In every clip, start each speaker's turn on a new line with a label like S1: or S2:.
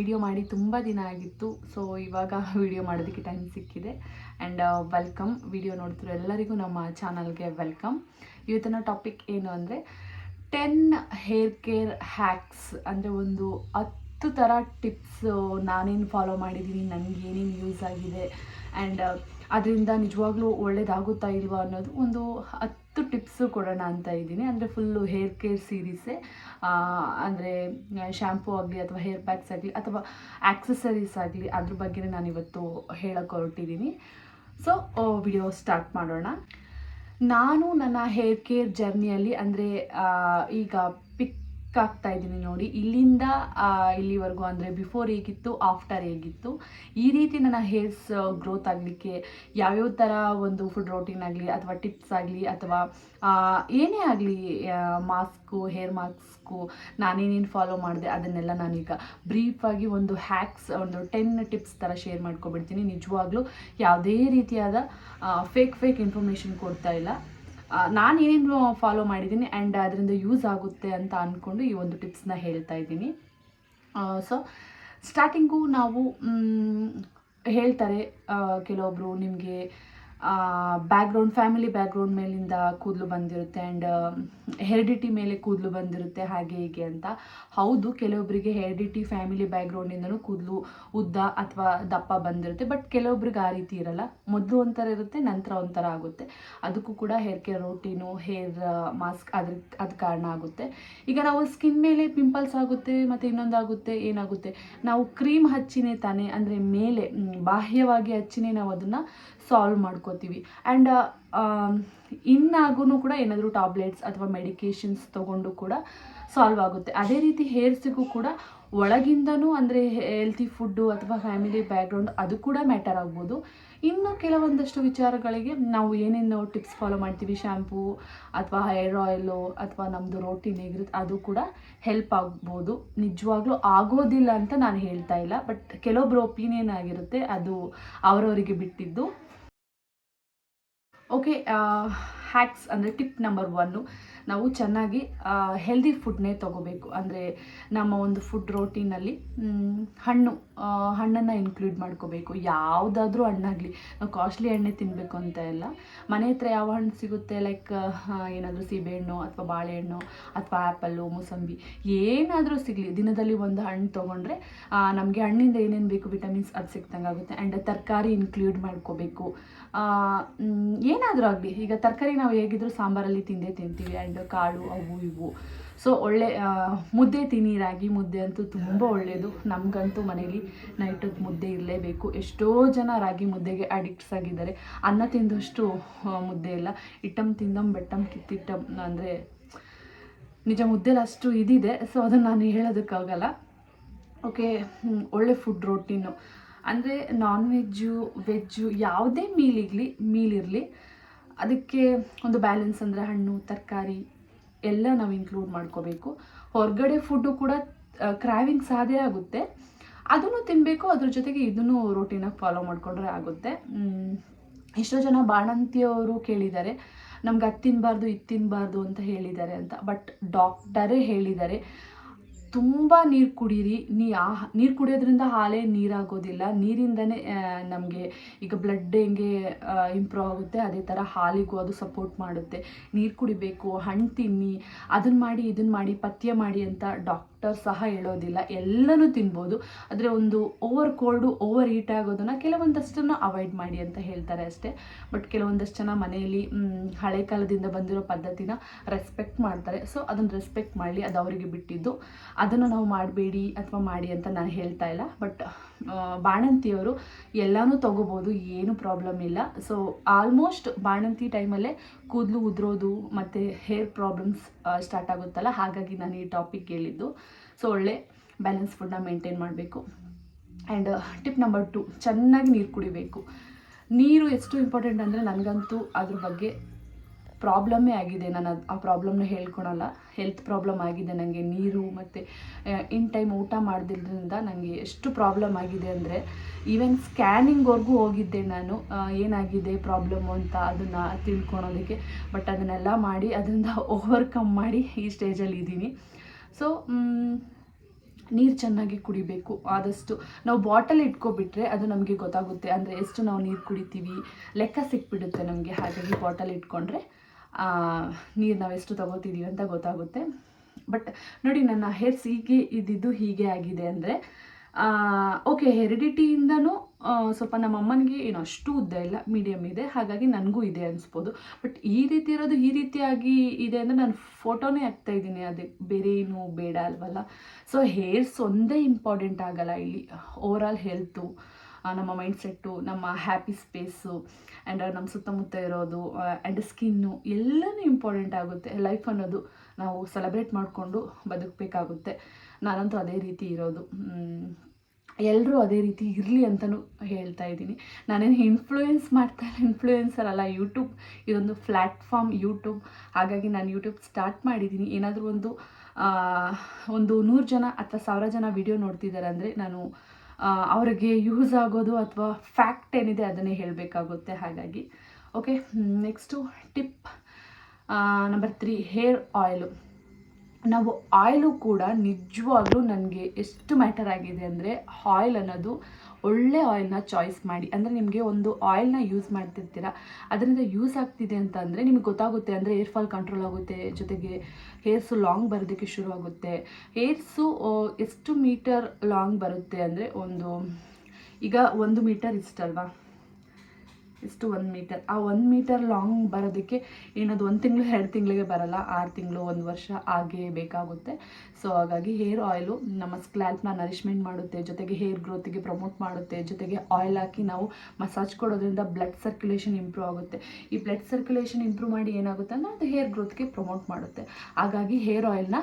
S1: Video ಮಾಡಿ ತುಂಬ ದಿನ ಆಗಿತ್ತು. ಸೊ ಇವಾಗ ವಿಡಿಯೋ ಮಾಡೋದಕ್ಕೆ ಟೈಮ್ ಸಿಕ್ಕಿದೆ. ಆ್ಯಂಡ್ ವೆಲ್ಕಮ್ ವಿಡಿಯೋ ನೋಡ್ತಿರೋ ಎಲ್ಲರಿಗೂ ನಮ್ಮ ಚಾನಲ್ಗೆ ವೆಲ್ಕಮ್ ಇವತ್ತಿನ ಟಾಪಿಕ್ ಏನು ಅಂದರೆ ಟೆನ್ ಹೇರ್ ಕೇರ್ ಹ್ಯಾಕ್ಸ್ ಅಂದರೆ ಒಂದು ಹತ್ತು ಥರ ಟಿಪ್ಸ್ ನಾನೇನು ಫಾಲೋ ಮಾಡಿದ್ದೀನಿ ನನಗೆ ಏನೇನು ಯೂಸ್ ಆಗಿದೆ. ಆ್ಯಂಡ್ ಅದರಿಂದ ನಿಜವಾಗ್ಲೂ ಒಳ್ಳೇದಾಗುತ್ತಾ ಇಲ್ವಾ ಅನ್ನೋದು ಒಂದು ಹತ್ತು ಟಿಪ್ಸು ಕೊಡೋಣ ಅಂತ ಇದ್ದೀನಿ ಅಂದರೆ ಫುಲ್ಲು ಹೇರ್ ಕೇರ್ ಸೀರೀಸೇ ಅಂದರೆ ಶ್ಯಾಂಪೂ ಆಗಲಿ ಅಥವಾ ಹೇರ್ ಪ್ಯಾಕ್ಸ್ ಆಗಲಿ ಅಥವಾ ಆ್ಯಕ್ಸಸರೀಸ್ ಆಗಲಿ ಅದ್ರ ಬಗ್ಗೆ ನಾನು ಇವತ್ತು ಹೇಳಕ್ಕೆ ಹೊರಟಿದ್ದೀನಿ ಸೊ ವಿಡಿಯೋ ಸ್ಟಾರ್ಟ್ ಮಾಡೋಣ. ನಾನು ನನ್ನ ಹೇರ್ ಕೇರ್ ಜರ್ನಿಯಲ್ಲಿ ಅಂದರೆ ಈಗ ಆಗ್ತಾ ಇದ್ದೀನಿ ನೋಡಿ. ಇಲ್ಲಿಂದ ಇಲ್ಲಿವರೆಗೂ ಅಂದರೆ ಬಿಫೋರ್ ಹೇಗಿತ್ತು ಆಫ್ಟರ್ ಹೇಗಿತ್ತು, ಈ ರೀತಿ ನನ್ನ ಹೇರ್ಸ್ ಗ್ರೋತ್ ಆಗಲಿಕ್ಕೆ ಯಾವ್ಯಾವ ಥರ ಒಂದು ಫುಡ್ ರೋಟೀನ್ ಆಗಲಿ ಅಥವಾ ಟಿಪ್ಸ್ ಆಗಲಿ ಅಥವಾ ಏನೇ ಆಗಲಿ ಮಾಸ್ಕು ಹೇರ್ ಮಾಸ್ಕು ನಾನೇನೇನು ಫಾಲೋ ಮಾಡಿದೆ ಅದನ್ನೆಲ್ಲ ನಾನೀಗ ಬ್ರೀಫಾಗಿ ಒಂದು ಹ್ಯಾಕ್ಸ್ ಒಂದು ಟೆನ್ ಟಿಪ್ಸ್ ಥರ ಶೇರ್ ಮಾಡ್ಕೊಬಿಡ್ತೀನಿ. ನಿಜವಾಗ್ಲೂ ಯಾವುದೇ ರೀತಿಯಾದ ಫೇಕ್ ಫೇಕ್ ಇನ್ಫಾರ್ಮೇಷನ್ ಕೊಡ್ತಾ ಇಲ್ಲ. ನಾನು ಏನೇನು ಫಾಲೋ ಮಾಡಿದ್ದೀನಿ ಆ್ಯಂಡ್ ಅದರಿಂದ ಯೂಸ್ ಆಗುತ್ತೆ ಅಂತ ಅಂದ್ಕೊಂಡು ಈ ಒಂದು ಟಿಪ್ಸ್ನ ಹೇಳ್ತಾ ಇದ್ದೀನಿ. ಸೊ ಸ್ಟಾರ್ಟಿಂಗು ನಾವು ಹೇಳ್ತಾರೆ ಕೆಲವೊಬ್ಬರು ನಿಮಗೆ ಬ್ಯಾಕ್ಗ್ರೌಂಡ್ ಫ್ಯಾಮಿಲಿ ಬ್ಯಾಕ್ಗ್ರೌಂಡ್ ಮೇಲಿಂದ ಕೂದಲು ಬಂದಿರುತ್ತೆ ಆ್ಯಂಡ್ ಹೆರಿಡಿಟಿ ಮೇಲೆ ಕೂದಲು ಬಂದಿರುತ್ತೆ ಹಾಗೆ ಹೀಗೆ ಅಂತ. ಹೌದು ಕೆಲವೊಬ್ಬರಿಗೆ ಹೆರಿಡಿಟಿ ಫ್ಯಾಮಿಲಿ ಬ್ಯಾಕ್ಗ್ರೌಂಡಿಂದನೂ ಕೂದಲು ಉದ್ದ ಅಥವಾ ದಪ್ಪ ಬಂದಿರುತ್ತೆ ಬಟ್ ಕೆಲವೊಬ್ರಿಗೆ ಆ ರೀತಿ ಇರಲ್ಲ. ಮೊದಲು ಒಂಥರ ಇರುತ್ತೆ, ನಂತರ ಒಂಥರ ಆಗುತ್ತೆ. ಅದಕ್ಕೂ ಕೂಡ hair care routine hair mask ಅದ್ರ, ಅದು ಕಾರಣ ಆಗುತ್ತೆ. ಈಗ ನಾವು ಸ್ಕಿನ್ ಮೇಲೆ ಪಿಂಪಲ್ಸ್ ಆಗುತ್ತೆ, ಮತ್ತು ಇನ್ನೊಂದಾಗುತ್ತೆ ಏನಾಗುತ್ತೆ? ನಾವು ಕ್ರೀಮ್ ಹಚ್ಚಿನೇ ತಾನೇ, ಅಂದರೆ ಮೇಲೆ ಬಾಹ್ಯವಾಗಿ ಹಚ್ಚಿನೇ ನಾವು ಅದನ್ನು ಸಾಲ್ವ್ ಮಾಡ್ಕೋತೀವಿ. ಆ್ಯಂಡ್ ಇನ್ನಾಗೂ ಕೂಡ ಏನಾದರೂ ಟ್ಯಾಬ್ಲೆಟ್ಸ್ ಅಥವಾ ಮೆಡಿಕೇಶನ್ಸ್ ತೊಗೊಂಡು ಕೂಡ ಸಾಲ್ವ್ ಆಗುತ್ತೆ. ಅದೇ ರೀತಿ ಹೇರ್ಸಿಗೂ ಕೂಡ ಒಳಗಿಂದನೂ ಅಂದರೆ ಹೆಲ್ತಿ ಫುಡ್ಡು ಅಥವಾ ಫ್ಯಾಮಿಲಿ ಬ್ಯಾಕ್ಗ್ರೌಂಡ್ ಅದು ಕೂಡ ಮ್ಯಾಟರ್ ಆಗ್ಬೋದು. ಇನ್ನು ಕೆಲವೊಂದಷ್ಟು ವಿಚಾರಗಳಿಗೆ ನಾವು ಏನೇನು ಟಿಪ್ಸ್ ಫಾಲೋ ಮಾಡ್ತೀವಿ. ಶ್ಯಾಂಪೂ ಅಥವಾ ಹೇರ್ ಆಯಿಲು ಅಥವಾ ನಮ್ಮದು ರೋಟೀನ್ ಹೇಗಿರುತ್ತೆ ಅದು ಕೂಡ ಹೆಲ್ಪ್ ಆಗ್ಬೋದು. ನಿಜವಾಗ್ಲೂ ಆಗೋದಿಲ್ಲ ಅಂತ ನಾನು ಹೇಳ್ತಾ ಇಲ್ಲ. ಬಟ್ ಕೆಲವೊಬ್ಬರು ಒಪಿನಿಯನ್ ಆಗಿರುತ್ತೆ. ಅದು ಅವರವರಿಗೆ ಬಿಟ್ಟಿದ್ದು. ಓಕೆ ಹ್ಯಾಕ್ಸ್ ಅಂದರೆ ಟಿಪ್ ನಂಬರ್ ಒನ್ನು ನಾವು ಚೆನ್ನಾಗಿ ಹೆಲ್ದಿ ಫುಡ್ನೇ ತೊಗೋಬೇಕು. ಅಂದರೆ ನಮ್ಮ ಒಂದು ಫುಡ್ ರೋಟೀನಲ್ಲಿ ಹಣ್ಣು ಹಣ್ಣನ್ನು ಇನ್ಕ್ಲೂಡ್ ಮಾಡ್ಕೋಬೇಕು. ಯಾವುದಾದ್ರೂ ಹಣ್ಣಾಗಲಿ. ನಾವು ಕಾಸ್ಟ್ಲಿ ಹಣ್ಣೆ ತಿನ್ನಬೇಕು ಅಂತ ಇಲ್ಲ. ಮನೆ ಹತ್ರ ಯಾವ ಹಣ್ಣು ಸಿಗುತ್ತೆ? ಲೈಕ್ ಏನಾದರೂ ಸೀಬೆಹಣ್ಣು ಅಥವಾ ಬಾಳೆಹಣ್ಣು ಅಥವಾ ಆ್ಯಪಲ್ಲು ಮೂಸಂಬಿ, ಏನಾದರೂ ಸಿಗಲಿ. ದಿನದಲ್ಲಿ ಒಂದು ಹಣ್ಣು ತೊಗೊಂಡ್ರೆ ನಮಗೆ ಹಣ್ಣಿಂದ ಏನೇನು ಬೇಕು ವಿಟಮಿನ್ಸ್ ಅದು ಸಿಕ್ದಂಗೆ ಆಗುತ್ತೆ ಆ್ಯಂಡ್ ತರಕಾರಿ ಇನ್ಕ್ಲೂಡ್ ಮಾಡ್ಕೋಬೇಕು. ಏನಾದರೂ ಆಗಲಿ, ಈಗ ತರಕಾರಿ ನಾವು ಹೇಗಿದ್ರು ಸಾಂಬಾರಲ್ಲಿ ತಿಂದೇ ತಿಂತೀವಿ ಆ್ಯಂಡ್ ಕಾಳು, ಅವು ಇವು. ಸೊ ಒಳ್ಳೆ ಮುದ್ದೆ ತಿನ್ನಿ, ರಾಗಿ ಮುದ್ದೆ ಅಂತೂ ತುಂಬ ಒಳ್ಳೆಯದು ನಮಗಂತೂ ಮನೇಲಿ ನೈಟಿಗೆ ಮುದ್ದೆ ಇರಲೇಬೇಕು. ಎಷ್ಟೋ ಜನ ರಾಗಿ ಮುದ್ದೆಗೆ ಅಡಿಕ್ಟ್ಸ್ ಆಗಿದ್ದಾರೆ. ಅನ್ನ ತಿಂದಷ್ಟು ಮುದ್ದೆ ಇಲ್ಲ. ಇಟ್ಟಮ್ ತಿಂದಮ್ ಬೆಟ್ಟಮ್ ಕಿತ್ತಿಟ್ಟಮ್ ಅಂದರೆ ನಿಜ ಮುದ್ದೆಲಿ ಅಷ್ಟು ಇದಿದೆ. ಸೊ ಅದನ್ನು ನಾನು ಹೇಳೋದಕ್ಕಾಗಲ್ಲ. ಓಕೆ ಒಳ್ಳೆ ಫುಡ್ ರೋಟೀನು ಅಂದರೆ ನಾನ್ ವೆಜ್ಜು ವೆಜ್ಜು ಯಾವುದೇ ಮೀಲಿರಲಿ ಮೀಲಿರಲಿ ಅದಕ್ಕೆ ಒಂದು ಬ್ಯಾಲೆನ್ಸ್ ಅಂದರೆ ಹಣ್ಣು, ತರಕಾರಿ ಎಲ್ಲ ನಾವು ಇನ್ಕ್ಲೂಡ್ ಮಾಡ್ಕೋಬೇಕು. ಹೊರಗಡೆ ಫುಡ್ಡು ಕೂಡ ಕ್ರಾವಿಂಗ್ಸ್ ಸಾಧ್ಯ ಆಗುತ್ತೆ. ಅದನ್ನು ತಿನ್ನಬೇಕು ಅದ್ರ ಜೊತೆಗೆ ಇದನ್ನು ರೋಟೀನಾಗಿ ಫಾಲೋ ಮಾಡಿಕೊಂಡ್ರೆ ಆಗುತ್ತೆ. ಎಷ್ಟೋ ಜನ ಬಾಣಂತಿಯವರು ಕೇಳಿದ್ದಾರೆ, ನಮ್ಗೆ ಅದು ತಿನ್ನಬಾರ್ದು ಇದು ತಿನ್ನಬಾರ್ದು ಅಂತ ಹೇಳಿದ್ದಾರೆ ಅಂತ. ಬಟ್ ಡಾಕ್ಟರೇ ಹೇಳಿದ್ದಾರೆ ತುಂಬ ನೀರು ಕುಡೀರಿ. ನೀ ಆ, ನೀರು ಕುಡಿಯೋದ್ರಿಂದ ಹಾಲೇ ನೀರಾಗೋದಿಲ್ಲ. ನೀರಿಂದನೇ ನಮಗೆ ಈಗ ಬ್ಲಡ್ ಹೆಂಗೆ ಇಂಪ್ರೂವ್ ಆಗುತ್ತೆ, ಅದೇ ಥರ ಹಾಲಿಗೂ ಅದು ಸಪೋರ್ಟ್ ಮಾಡುತ್ತೆ. ನೀರು ಕುಡಿಬೇಕು, ಹಣ್ಣು ತಿನ್ನಿ ಅದನ್ನು ಮಾಡಿ ಇದನ್ನು ಮಾಡಿ, ಪಥ್ಯ ಮಾಡಿ ಅಂತ ಡಾಕ್ಟರ್ ಸಹ ಹೇಳೋದಿಲ್ಲ. ಎಲ್ಲನೂ ತಿನ್ಬೋದು. ಆದರೆ ಒಂದು ಓವರ್ ಕೋಲ್ಡು ಓವರ್ ಹೀಟ್ ಆಗೋದನ್ನು ಕೆಲವೊಂದಷ್ಟನ್ನು ಅವಾಯ್ಡ್ ಮಾಡಿ ಅಂತ ಹೇಳ್ತಾರೆ ಅಷ್ಟೇ. ಬಟ್ ಕೆಲವೊಂದಷ್ಟು ಜನ ಮನೆಯಲ್ಲಿ ಹಳೆ ಕಾಲದಿಂದ ಬಂದಿರೋ ಪದ್ಧತಿನ ರೆಸ್ಪೆಕ್ಟ್ ಮಾಡ್ತಾರೆ. ಸೊ ಅದನ್ನು ರೆಸ್ಪೆಕ್ಟ್ ಮಾಡಲಿ, ಅದು ಅವರಿಗೆ ಬಿಟ್ಟಿದ್ದು. ಅದನ್ನು ನಾವು ಮಾಡಬೇಡಿ ಅಥವಾ ಮಾಡಿ ಅಂತ ನಾನು ಹೇಳ್ತಾ ಇಲ್ಲ. ಬಟ್ ಬಾಣಂತಿಯವರು ಎಲ್ಲನೂ ತಗೋಬೋದು, ಏನು ಪ್ರಾಬ್ಲಮ್ ಇಲ್ಲ. ಸೊ ಆಲ್ಮೋಸ್ಟ್ ಬಾಣಂತಿ ಟೈಮಲ್ಲೇ ಕೂದಲು ಉದುರೋದು ಮತ್ತು ಹೇರ್ ಪ್ರಾಬ್ಲಮ್ಸ್ ಸ್ಟಾರ್ಟ್ ಆಗುತ್ತಲ್ಲ? ಹಾಗಾಗಿ ನಾನು ಈ ಟಾಪಿಕ್ ಹೇಳಿದ್ದು. ಸೊ ಒಳ್ಳೆ ಬ್ಯಾಲೆನ್ಸ್ ಫುಡ್ನ ಮೇಂಟೈನ್ ಮಾಡಬೇಕು. ಆ್ಯಂಡ್ ಟಿಪ್ ನಂಬರ್ ಟು ಚೆನ್ನಾಗಿ ನೀರು ಕುಡಿಬೇಕು. ನೀರು ಎಷ್ಟು ಇಂಪಾರ್ಟೆಂಟ್ ಅಂದರೆ ನನಗಂತೂ ಅದ್ರ ಬಗ್ಗೆ ಪ್ರಾಬ್ಲಮ್ಮೇ ಆಗಿದೆ. ನಾನು ಆ ಪ್ರಾಬ್ಲಮ್ನ ಹೇಳ್ಕೊಳಲ್ಲ. ಹೆಲ್ತ್ ಪ್ರಾಬ್ಲಮ್ ಆಗಿದೆ ನನಗೆ ನೀರು ಮತ್ತು ಇನ್ ಟೈಮ್ ಊಟ ಮಾಡ್ದಿದ್ರಿಂದ ನನಗೆ ಎಷ್ಟು ಪ್ರಾಬ್ಲಮ್ ಆಗಿದೆ ಅಂದರೆ, ಈವನ್ ಸ್ಕ್ಯಾನಿಂಗ್ವರೆಗೂ ಹೋಗಿದ್ದೆ ನಾನು. ಏನಾಗಿದೆ ಪ್ರಾಬ್ಲಮ್ ಅಂತ ಅದನ್ನು ತಿಳ್ಕೊಳೋದಕ್ಕೆ. ಬಟ್ ಅದನ್ನೆಲ್ಲ ಮಾಡಿ ಅದರಿಂದ ಓವರ್ಕಮ್ ಮಾಡಿ ಈ ಸ್ಟೇಜಲ್ಲಿ ಇದ್ದೀನಿ. ಸೊ ನೀರು ಚೆನ್ನಾಗಿ ಕುಡಿಬೇಕು. ಆದಷ್ಟು ನಾವು ಬಾಟಲ್ ಇಟ್ಕೊಬಿಟ್ರೆ ಅದು ನಮಗೆ ಗೊತ್ತಾಗುತ್ತೆ. ಅಂದರೆ ಎಷ್ಟು ನಾವು ನೀರು ಕುಡಿತೀವಿ. ಲೆಕ್ಕ ಸಿಕ್ಬಿಡುತ್ತೆ ನಮಗೆ ಹಾಗಾಗಿ ಬಾಟಲ್ ಇಟ್ಕೊಂಡ್ರೆ. ನೀರು ನಾವು ಎಷ್ಟು ತಗೋತಿದ್ದೀವಿ ಅಂತ ಗೊತ್ತಾಗುತ್ತೆ. ಬಟ್ ನೋಡಿ, ನನ್ನ ಹೇರ್ಸ್ ಹೀಗೆ ಇದ್ದಿದ್ದು ಹೀಗೆ ಆಗಿದೆ ಅಂದರೆ ಓಕೆ ಹೆರಿಡಿಟಿಯಿಂದನೂ ಸ್ವಲ್ಪ ನಮ್ಮ ಅಮ್ಮನಿಗೆ ಏನು ಅಷ್ಟು ಉದ್ದ ಇಲ್ಲ ಮೀಡಿಯಮ್ ಇದೆ, ಹಾಗಾಗಿ ನನಗೂ ಇದೆ ಅನಿಸ್ಬೋದು. ಬಟ್ ಈ ರೀತಿ ಇರೋದು ಈ ರೀತಿಯಾಗಿ ಇದೆ ಅಂದರೆ ನಾನು ಫೋಟೋನೇ ಹಾಕ್ತಾ ಇದ್ದೀನಿ, ಅದೇ ಬೇರೆ ಏನು ಬೇಡ ಅಲ್ವಲ್ಲ. ಸೊ ಹೇರ್ಸ್ ಒಂದೇ ಇಂಪಾರ್ಟೆಂಟ್ ಆಗಲ್ಲ ಇಲ್ಲಿ ಓವರ್ ಆಲ್ ಹೆಲ್ತು ನಮ್ಮ ಮೈಂಡ್ ಸೆಟ್ಟು ನಮ್ಮ ಹ್ಯಾಪಿ ಸ್ಪೇಸು ಆ್ಯಂಡ್ ನಮ್ಮ ಸುತ್ತಮುತ್ತ ಇರೋದು ಆ್ಯಂಡ್ ಸ್ಕಿನ್ನು ಎಲ್ಲನೂ ಇಂಪಾರ್ಟೆಂಟ್ ಆಗುತ್ತೆ. ಲೈಫ್ ಅನ್ನೋದು ನಾವು ಸೆಲೆಬ್ರೇಟ್ ಮಾಡಿಕೊಂಡು ಬದುಕಬೇಕಾಗುತ್ತೆ. ನಾನಂತೂ ಅದೇ ರೀತಿ ಇರೋದು. ಎಲ್ಲರೂ ಅದೇ ರೀತಿ ಇರಲಿ ಅಂತಲೂ ಹೇಳ್ತಾ ಇದ್ದೀನಿ. ನಾನೇನು ಇನ್ಫ್ಲೂಯೆನ್ಸ್ ಮಾಡ್ತಾ ಇಲ್ಲ ಇನ್ಫ್ಲೂಯೆನ್ಸರ್ ಅಲ್ಲ. ಯೂಟ್ಯೂಬ್ ಇದೊಂದು ಪ್ಲ್ಯಾಟ್ಫಾರ್ಮ್ ಯೂಟ್ಯೂಬ್ ಹಾಗಾಗಿ ನಾನು ಯೂಟ್ಯೂಬ್ ಸ್ಟಾರ್ಟ್ ಮಾಡಿದ್ದೀನಿ. ಏನಾದರೂ ಒಂದು ಒಂದು ನೂರು ಜನ ಅಥವಾ ಸಾವಿರ ಜನ ವಿಡಿಯೋ ನೋಡ್ತಿದ್ದಾರೆ ಅಂದರೆ ನಾನು ಅವರಿಗೆ ಯೂಸ್ ಆಗೋದು ಅಥವಾ ಫ್ಯಾಕ್ಟ್ ಏನಿದೆ ಅದನ್ನೇ ಹೇಳಬೇಕಾಗುತ್ತೆ ಹಾಗಾಗಿ. Okay next tip number three hair oil ನಾವು ಆಯಿಲು ಕೂಡ ನಿಜವಾಗ್ಲೂ ನನಗೆ ಎಷ್ಟು ಮ್ಯಾಟರ್ ಆಗಿದೆ ಅಂದರೆ ಆಯಿಲ್ ಅನ್ನೋದು ಒಳ್ಳೆ ಆಯಿಲ್ನ ಚಾಯ್ಸ್ ಮಾಡಿ, ಅಂದರೆ ನಿಮಗೆ ಒಂದು ಆಯಿಲ್ನ ಯೂಸ್ ಮಾಡ್ತಿರ್ತೀರ, ಅದರಿಂದ ಯೂಸ್ ಆಗ್ತಿದೆ ಅಂತ ಅಂದರೆ ನಿಮ್ಗೆ ಗೊತ್ತಾಗುತ್ತೆ, ಅಂದರೆ ಏರ್ ಫಾಲ್ ಕಂಟ್ರೋಲ್ ಆಗುತ್ತೆ, ಜೊತೆಗೆ ಹೇರ್ಸು ಲಾಂಗ್ ಬರೋದಕ್ಕೆ ಶುರು ಆಗುತ್ತೆ ಹೇರ್ಸು ಎಷ್ಟು ಮೀಟರ್ ಲಾಂಗ್ ಬರುತ್ತೆ ಅಂದರೆ ಒಂದು, ಈಗ ಒಂದು ಮೀಟರ್ ಇಷ್ಟಲ್ವಾ? ಇಷ್ಟು ಒಂದು ಮೀಟರ್ ಆ ಒಂದು ಮೀಟರ್ ಲಾಂಗ್ ಬರೋದಕ್ಕೆ ಏನದು ಒಂದು ತಿಂಗಳು, ಎರಡು ತಿಂಗಳಿಗೆ ಬರಲ್ಲ. ಆರು ತಿಂಗಳು, ಒಂದು ವರ್ಷ ಹಾಗೇ ಬೇಕಾಗುತ್ತೆ. ಸೊ ಹಾಗಾಗಿ ಹೇರ್ ಆಯಿಲು ನಮ್ಮ ಸ್ಕ್ಲ್ಯಾಲ್ಪ್ನ ನರಿಶ್ಮೆಂಟ್ ಮಾಡುತ್ತೆ. ಜೊತೆಗೆ ಹೇರ್ ಗ್ರೋತಿಗೆ ಪ್ರಮೋಟ್ ಮಾಡುತ್ತೆ. ಜೊತೆಗೆ ಆಯಿಲ್ ಹಾಕಿ ನಾವು ಮಸಾಜ್ ಕೊಡೋದ್ರಿಂದ ಬ್ಲಡ್ ಸರ್ಕ್ಯುಲೇಷನ್ ಇಂಪ್ರೂವ್ ಆಗುತ್ತೆ. ಈ ಬ್ಲಡ್ ಸರ್ಕ್ಯುಲೇಷನ್ ಇಂಪ್ರೂವ್ ಮಾಡಿ ಏನಾಗುತ್ತೆ ಅಂದರೆ ಅದು ಹೇರ್ ಗ್ರೋತ್ಗೆ ಪ್ರಮೋಟ್ ಮಾಡುತ್ತೆ. ಹಾಗಾಗಿ ಹೇರ್ ಆಯಿಲ್ನ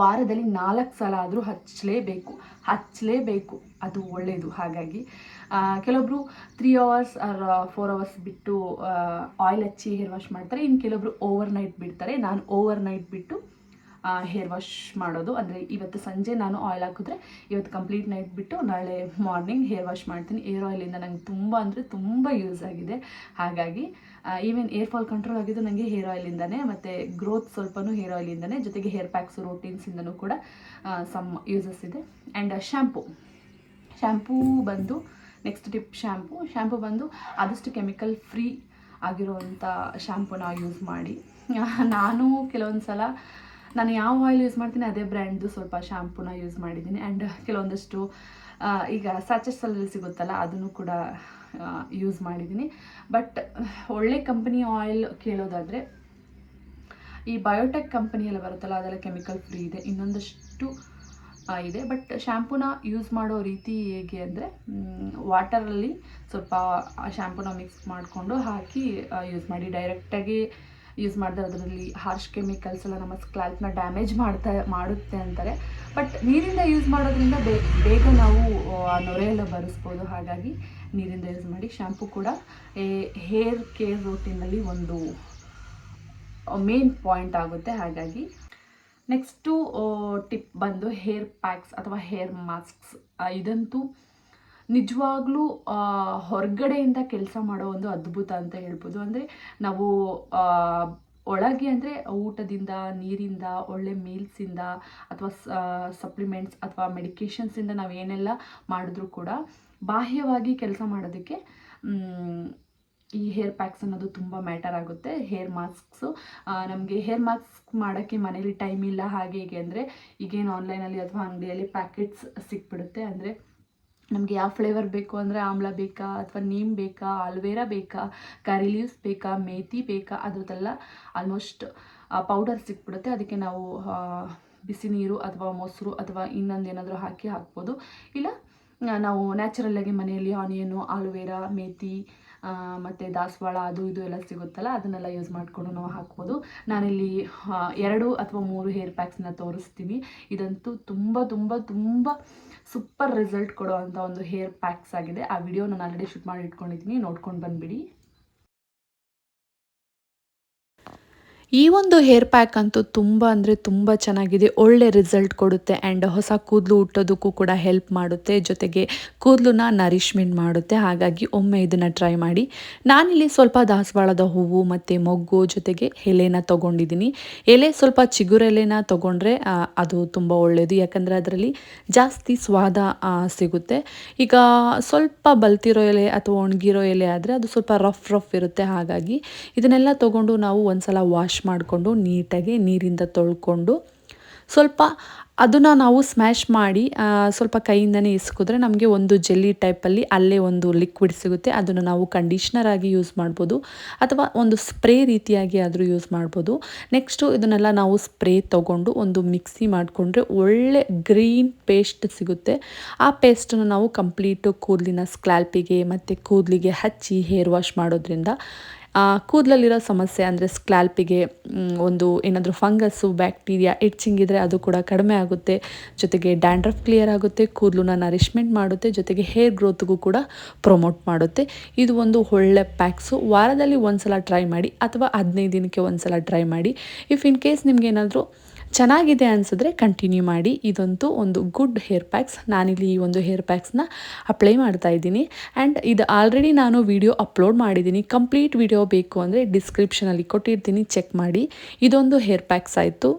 S1: ವಾರದಲ್ಲಿ ನಾಲ್ಕು ಸಲ ಆದರೂ ಹಚ್ಚಲೇಬೇಕು ಹಚ್ಚಲೇಬೇಕು ಅದು ಒಳ್ಳೆಯದು ಹಾಗಾಗಿ ಕೆಲವೊಬ್ಬರು three hours or four hours ಬಿಟ್ಟು ಆಯಿಲ್ ಹಚ್ಚಿ ಹೇರ್ ವಾಶ್ ಮಾಡ್ತಾರೆ. ಇನ್ನು ಕೆಲವೊಬ್ರು ಓವರ್ ನೈಟ್ ಬಿಡ್ತಾರೆ. ನಾನು ಓವರ್ ನೈಟ್ ಬಿಟ್ಟು ಹೇರ್ ವಾಶ್ ಮಾಡೋದು. ಅಂದರೆ ಇವತ್ತು ಸಂಜೆ ನಾನು ಆಯಿಲ್ ಹಾಕಿದ್ರೆ ಇವತ್ತು ಕಂಪ್ಲೀಟ್ ನೈಟ್ ಬಿಟ್ಟು ನಾಳೆ ಮಾರ್ನಿಂಗ್ ಹೇರ್ ವಾಶ್ ಮಾಡ್ತೀನಿ. ಏರ್ ಆಯಿಲಿಂದ ನಂಗೆ ತುಂಬ ಅಂದರೆ ತುಂಬ ಯೂಸ್ ಆಗಿದೆ. ಹಾಗಾಗಿ ಈವನ್ ಏರ್ ಫಾಲ್ ಕಂಟ್ರೋಲ್ ಆಗಿದ್ದು ನನಗೆ ಹೇರ್ ಆಯಿಲಿಂದನೇ ಮತ್ತು ಗ್ರೋತ್ ಸ್ವಲ್ಪನೂ ಹೇರ್ ಆಯಿಲಿಂದನೇ ಜೊತೆಗೆ ಹೇರ್ ಪ್ಯಾಕ್ಸು ರೋಟೀನ್ಸಿಂದನೂ ಕೂಡ ಸಮ್ ಯೂಸಸ್ ಇದೆ. ಆ್ಯಂಡ್ ಶ್ಯಾಂಪು ಶ್ಯಾಂಪೂ ಬಂದು ನೆಕ್ಸ್ಟ್ ಟಿಪ್ ಶ್ಯಾಂಪು ಶ್ಯಾಂಪು ಬಂದು ಆದಷ್ಟು ಕೆಮಿಕಲ್ ಫ್ರೀ ಆಗಿರುವಂಥ ಶ್ಯಾಂಪೂನ ಯೂಸ್ ಮಾಡಿ. ನಾನು ಕೆಲವೊಂದು ಸಲ, ನಾನು ಯಾವ ಆಯಿಲ್ ಯೂಸ್ ಮಾಡ್ತೀನಿ, ಅದೇ ಬ್ರ್ಯಾಂಡ್ದು ಸ್ವಲ್ಪ ಶ್ಯಾಂಪೂನ ಯೂಸ್ ಮಾಡಿದ್ದೀನಿ. ಆ್ಯಂಡ್ ಕೆಲವೊಂದಷ್ಟು ಈಗ ಸ್ಯಾಚಸ್ಸಲ್ಲಿ ಸಿಗುತ್ತಲ್ಲ, ಅದನ್ನು ಕೂಡ ಯೂಸ್ ಮಾಡಿದ್ದೀನಿ. ಬಟ್ ಒಳ್ಳೆ ಕಂಪನಿ ಆಯಿಲ್ ಕೇಳೋದಾದರೆ, ಈ ಬಯೋಟೆಕ್ ಕಂಪನಿಯೆಲ್ಲ ಬರುತ್ತಲ್ಲ, ಅದೆಲ್ಲ ಕೆಮಿಕಲ್ ಫ್ರೀ ಇದೆ. ಇನ್ನೊಂದಷ್ಟು ಇದೆ. ಬಟ್ ಶ್ಯಾಂಪೂನ ಯೂಸ್ ಮಾಡೋ ರೀತಿ ಹೇಗೆ ಅಂದರೆ ವಾಟರಲ್ಲಿ ಸ್ವಲ್ಪ ಶ್ಯಾಂಪೂನ ಮಿಕ್ಸ್ ಮಾಡಿಕೊಂಡು ಹಾಕಿ ಯೂಸ್ ಮಾಡಿ. ಡೈರೆಕ್ಟಾಗಿ ಯೂಸ್ ಮಾಡಿದ್ರೆ ಅದರಲ್ಲಿ ಹಾರ್ಶ್ ಕೆಮಿಕಲ್ಸ್ ಎಲ್ಲ ನಮ್ಮ ಸ್ಕ್ಯಾಲ್ಪ್ನ ಡ್ಯಾಮೇಜ್ ಮಾಡ್ತಾ, ಮಾಡುತ್ತೆ ಅಂತಾರೆ. ಬಟ್ ನೀರಿಂದ ಯೂಸ್ ಮಾಡೋದ್ರಿಂದ ಬೇಗ ನಾವು, ಆ ನೊರೆಯೆಲ್ಲ ಬರೆಸ್ಬೋದು. ಹಾಗಾಗಿ ನೀರಿಂದ ಯೂಸ್ ಮಾಡಿ ಶ್ಯಾಂಪು ಕೂಡ ಹೇರ್ ಕೇರ್ ರೂಟೀನಲ್ಲಿ ಒಂದು ಮೇನ್ ಪಾಯಿಂಟ್ ಆಗುತ್ತೆ. ಹಾಗಾಗಿ ನೆಕ್ಸ್ಟು ಟಿಪ್ ಬಂದು ಹೇರ್ ಪ್ಯಾಕ್ಸ್ ಅಥವಾ ಹೇರ್ ಮಾಸ್ಕ್ಸ್ ಇದಂತೂ ನಿಜವಾಗ್ಲೂ ಹೊರಗಡೆಯಿಂದ ಕೆಲಸ ಮಾಡೋ ಒಂದು ಅದ್ಭುತ ಅಂತ ಹೇಳ್ಬೋದು. ಅಂದರೆ ನಾವು ಒಳಗೆ ಅಂದರೆ ಊಟದಿಂದ, ನೀರಿಂದ, ಒಳ್ಳೆ ಮೀಲ್ಸಿಂದ ಅಥವಾ ಸಪ್ಲಿಮೆಂಟ್ಸ್ ಅಥವಾ ಮೆಡಿಕೇಷನ್ಸಿಂದ ನಾವು ಏನೆಲ್ಲ ಮಾಡಿದ್ರೂ ಕೂಡ ಬಾಹ್ಯವಾಗಿ ಕೆಲಸ ಮಾಡೋದಕ್ಕೆ ಈ ಹೇರ್ ಪ್ಯಾಕ್ಸ್ ಅನ್ನೋದು ತುಂಬ ಮ್ಯಾಟರ್ ಆಗುತ್ತೆ. ಹೇರ್ ಮಾಸ್ಕ್ಸು ನಮಗೆ ಹೇರ್ ಮಾಸ್ಕ್ ಮಾಡೋಕ್ಕೆ ಮನೇಲಿ ಟೈಮ್ ಇಲ್ಲ ಹಾಗೆ ಹೀಗೆ ಅಂದರೆ ಈಗೇನು ಆನ್ಲೈನಲ್ಲಿ ಅಥವಾ ಅಂಗಡಿಯಲ್ಲಿ ಪ್ಯಾಕೆಟ್ಸ್ ಸಿಕ್ಬಿಡುತ್ತೆ. ಅಂದರೆ ನಮಗೆ ಯಾವ ಫ್ಲೇವರ್ ಬೇಕು ಅಂದರೆ ಆಮ್ಲ ಬೇಕಾ ಅಥವಾ ನೀಮ್ ಬೇಕಾ, ಆಲ್ವೇರಾ ಬೇಕಾ, ಕರಿ ಲೀವ್ಸ್ ಬೇಕಾ, ಮೇಥಿ ಬೇಕಾ ಅದರದ್ದೆಲ್ಲ ಆಲ್ಮೋಸ್ಟ್ ಪೌಡರ್ ಸಿಕ್ಬಿಡುತ್ತೆ. ಅದಕ್ಕೆ ನಾವು ಬಿಸಿ ನೀರು ಅಥವಾ ಮೊಸರು ಅಥವಾ ಇನ್ನೊಂದು ಏನಾದರೂ ಹಾಕಿ ಹಾಕ್ಬೋದು. ಇಲ್ಲ ನಾವು ನ್ಯಾಚುರಲ್ಲಾಗಿ ಮನೆಯಲ್ಲಿ ಆನಿಯನು ಆಲುವೇರಾ ಮೇಥಿ ಮತ್ತು ದಾಸವಾಳ, ಅದು ಇದು ಎಲ್ಲ ಸಿಗುತ್ತಲ್ಲ, ಅದನ್ನೆಲ್ಲ ಯೂಸ್ ಮಾಡಿಕೊಂಡು ನಾವು ಹಾಕ್ಬೋದು. ನಾನಿಲ್ಲಿ ಎರಡು ಅಥವಾ ಮೂರು ಹೇರ್ ಪ್ಯಾಕ್ಸ್ನ ತೋರಿಸ್ತೀನಿ. ಇದಂತೂ ತುಂಬ ತುಂಬ ತುಂಬ ಸೂಪರ್ ರಿಸಲ್ಟ್ ಕೊಡೋ ಒಂದು ಹೇರ್ ಪ್ಯಾಕ್ಸ್ ಆಗಿದೆ. ಆ ವಿಡಿಯೋ ನಾನು ಆಲ್ರೆಡಿ ಶೂಟ್ ಮಾಡಿ ಇಟ್ಕೊಂಡಿದ್ದೀನಿ. ನೋಡ್ಕೊಂಡು ಬಂದುಬಿಡಿ. ಈ ಒಂದು ಹೇರ್ ಪ್ಯಾಕ್ ಅಂತೂ ತುಂಬ ಅಂದರೆ ತುಂಬ ಚೆನ್ನಾಗಿದೆ. ಒಳ್ಳೆ ರಿಸಲ್ಟ್ ಕೊಡುತ್ತೆ ಆ್ಯಂಡ್ ಹೊಸ ಕೂದಲು ಹುಟ್ಟೋದಕ್ಕೂ ಕೂಡ ಹೆಲ್ಪ್ ಮಾಡುತ್ತೆ. ಜೊತೆಗೆ ಕೂದಲನ್ನ ನರಿಶ್ಮೆಂಟ್ ಮಾಡುತ್ತೆ. ಹಾಗಾಗಿ ಒಮ್ಮೆ ಇದನ್ನು ಟ್ರೈ ಮಾಡಿ. ನಾನಿಲ್ಲಿ ಸ್ವಲ್ಪ ದಾಸವಾಳದ ಹೂವು ಮತ್ತು ಮೊಗ್ಗು ಜೊತೆಗೆ ಎಲೆನ ತೊಗೊಂಡಿದ್ದೀನಿ. ಎಲೆ ಸ್ವಲ್ಪ ಚಿಗುರೆಲೆನ ತೊಗೊಂಡ್ರೆ ಅದು ತುಂಬ ಒಳ್ಳೆಯದು ಯಾಕಂದರೆ ಅದರಲ್ಲಿ ಜಾಸ್ತಿ ಸ್ವಾದ ಸಿಗುತ್ತೆ. ಈಗ ಸ್ವಲ್ಪ ಬಲ್ತಿರೋ ಎಲೆ ಅಥವಾ ಒಣಗಿರೋ ಎಲೆ ಆದರೆ ಅದು ಸ್ವಲ್ಪ ರಫ್ ರಫ್ ಇರುತ್ತೆ. ಹಾಗಾಗಿ ಇದನ್ನೆಲ್ಲ ತೊಗೊಂಡು ನಾವು ಒಂದು ಸಲ ವಾಶ್ ಮಾಡಿಕೊಂಡು ನೀಟಾಗಿ ನೀರಿಂದ ತೊಳ್ಕೊಂಡು ಸ್ವಲ್ಪ ಅದನ್ನು ನಾವು ಸ್ಮ್ಯಾಶ್ ಮಾಡಿ ಸ್ವಲ್ಪ ಕೈಯಿಂದನೇ ಇಸ್ಕಿದ್ರೆ ನಮಗೆ ಒಂದು ಜೆಲ್ಲಿ ಟೈಪಲ್ಲಿ ಅಲ್ಲೇ ಒಂದು ಲಿಕ್ವಿಡ್ ಸಿಗುತ್ತೆ. ಅದನ್ನು ನಾವು ಕಂಡೀಷ್ನರ್ ಆಗಿ ಯೂಸ್ ಮಾಡ್ಬೋದು. ಅಥವಾ ಒಂದು ಸ್ಪ್ರೇ ರೀತಿಯಾಗಿ ಆದರೂ ಯೂಸ್ ಮಾಡ್ಬೋದು. ನೆಕ್ಸ್ಟು ಇದನ್ನೆಲ್ಲ ನಾವು ಸ್ಪ್ರೇ ತೊಗೊಂಡು ಒಂದು ಮಿಕ್ಸಿ ಮಾಡಿಕೊಂಡ್ರೆ ಒಳ್ಳೆ ಗ್ರೀನ್ ಪೇಸ್ಟ್ ಸಿಗುತ್ತೆ. ಆ ಪೇಸ್ಟನ್ನು ನಾವು ಕಂಪ್ಲೀಟು ಕೂದಲಿನ ಸ್ಕ್ಲಾಲ್ಪಿಗೆ ಮತ್ತು ಕೂದಲಿಗೆ ಹಚ್ಚಿ ಹೇರ್ ವಾಶ್ ಮಾಡೋದ್ರಿಂದ ಕೂದಲಲ್ಲಿರೋ ಸಮಸ್ಯೆ ಅಂದರೆ ಸ್ಕ್ಲ್ಯಾಲ್ಪಿಗೆ ಒಂದು ಏನಾದರೂ ಫಂಗಸ್ಸು, ಬ್ಯಾಕ್ಟೀರಿಯಾ ಇಟ್ಚಿಂಗ್ ಇದ್ದರೆ ಅದು ಕೂಡ ಕಡಿಮೆ ಆಗುತ್ತೆ. ಜೊತೆಗೆ ಡ್ಯಾಂಡ್ರಫ್ ಕ್ಲಿಯರ್ ಆಗುತ್ತೆ ಕೂದಲನ್ನ ನರಿಶ್ಮೆಂಟ್ ಮಾಡುತ್ತೆ, ಜೊತೆಗೆ ಹೇರ್ ಗ್ರೋತ್ಗೂ ಕೂಡ ಪ್ರಮೋಟ್ ಮಾಡುತ್ತೆ. ಇದು ಒಂದು ಒಳ್ಳೆ ಪ್ಯಾಕ್ಸು ವಾರದಲ್ಲಿ ಒಂದು ಸಲ ಟ್ರೈ ಮಾಡಿ, ಅಥವಾ ಹದಿನೈದು ದಿನಕ್ಕೆ ಒಂದು ಸಲ ಟ್ರೈ ಮಾಡಿ. ಇಫ್ ಇನ್ ಕೇಸ್ ನಿಮ್ಗೆ ಏನಾದರೂ ಚೆನ್ನಾಗಿದೆ ಅನಿಸಿದ್ರೆ ಕಂಟಿನ್ಯೂ ಮಾಡಿ. ಇದಂತೂ ಒಂದು ಗುಡ್ ಹೇರ್ ಪ್ಯಾಕ್ಸ್ ನಾನಿಲ್ಲಿ ಈ ಒಂದು ಹೇರ್ ಪ್ಯಾಕ್ಸ್ನ ಅಪ್ಲೈ ಮಾಡ್ತಾ ಇದ್ದೀನಿ. ಆ್ಯಂಡ್ ಇದು ಆಲ್ರೆಡಿ ನಾನು ವಿಡಿಯೋ ಅಪ್ಲೋಡ್ ಮಾಡಿದ್ದೀನಿ. ಕಂಪ್ಲೀಟ್ ವಿಡಿಯೋ ಬೇಕು ಅಂದರೆ ಡಿಸ್ಕ್ರಿಪ್ಷನಲ್ಲಿ ಕೊಟ್ಟಿರ್ತೀನಿ. ಚೆಕ್ ಮಾಡಿ. ಇದೊಂದು ಹೇರ್ ಪ್ಯಾಕ್ಸ್ ಆಯಿತು.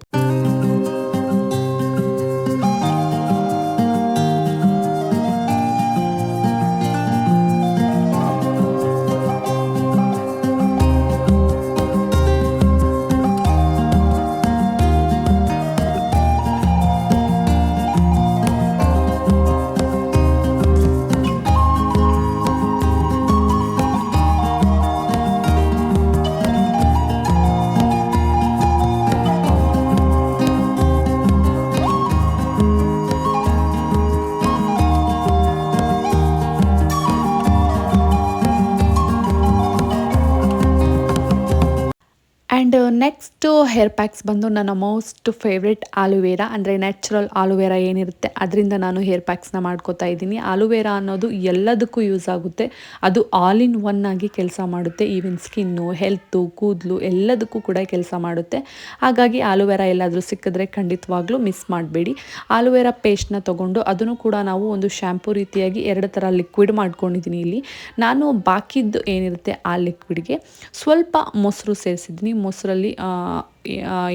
S1: ಹೇರ್ ಪ್ಯಾಕ್ಸ್ ಬಂದು ನನ್ನ ಮೋಸ್ಟ್ ಫೇವ್ರೆಟ್ ಆಲುವೇರಾ ಅಂದರೆ ನ್ಯಾಚುರಲ್ ಆಲುವೇರಾ ಏನಿರುತ್ತೆ, ಅದರಿಂದ ನಾನು ಹೇರ್ ಪ್ಯಾಕ್ಸ್ನ ಮಾಡ್ಕೋತಾ ಇದ್ದೀನಿ. ಆಲುವೇರಾ ಅನ್ನೋದು ಎಲ್ಲದಕ್ಕೂ ಯೂಸ್ ಆಗುತ್ತೆ. ಅದು ಆಲ್ ಇನ್ ಒನ್ ಆಗಿ ಕೆಲಸ ಮಾಡುತ್ತೆ. ಈವನ್ ಸ್ಕಿನ್ನು ಹೆಲ್ತು ಕೂದಲು ಎಲ್ಲದಕ್ಕೂ ಕೂಡ ಕೆಲಸ ಮಾಡುತ್ತೆ. ಹಾಗಾಗಿ ಆಲುವೇರಾ ಎಲ್ಲಾದರೂ ಸಿಕ್ಕಿದ್ರೆ ಖಂಡಿತವಾಗ್ಲೂ ಮಿಸ್ ಮಾಡಬೇಡಿ. ಆಲುವೇರಾ ಪೇಸ್ಟ್ನ ತೊಗೊಂಡು ಅದನ್ನು ಕೂಡ ನಾವು ಒಂದು ಶ್ಯಾಂಪು ರೀತಿಯಾಗಿ ಎರಡು ಥರ ಲಿಕ್ವಿಡ್ ಮಾಡ್ಕೊಂಡಿದ್ದೀನಿ ಇಲ್ಲಿ. ನಾನು ಬಾಕಿದ್ದು ಏನಿರುತ್ತೆ ಆ ಲಿಕ್ವಿಡ್ಗೆ ಸ್ವಲ್ಪ ಮೊಸರು ಸೇರಿಸಿದ್ದೀನಿ. ಮೊಸರಲ್ಲಿ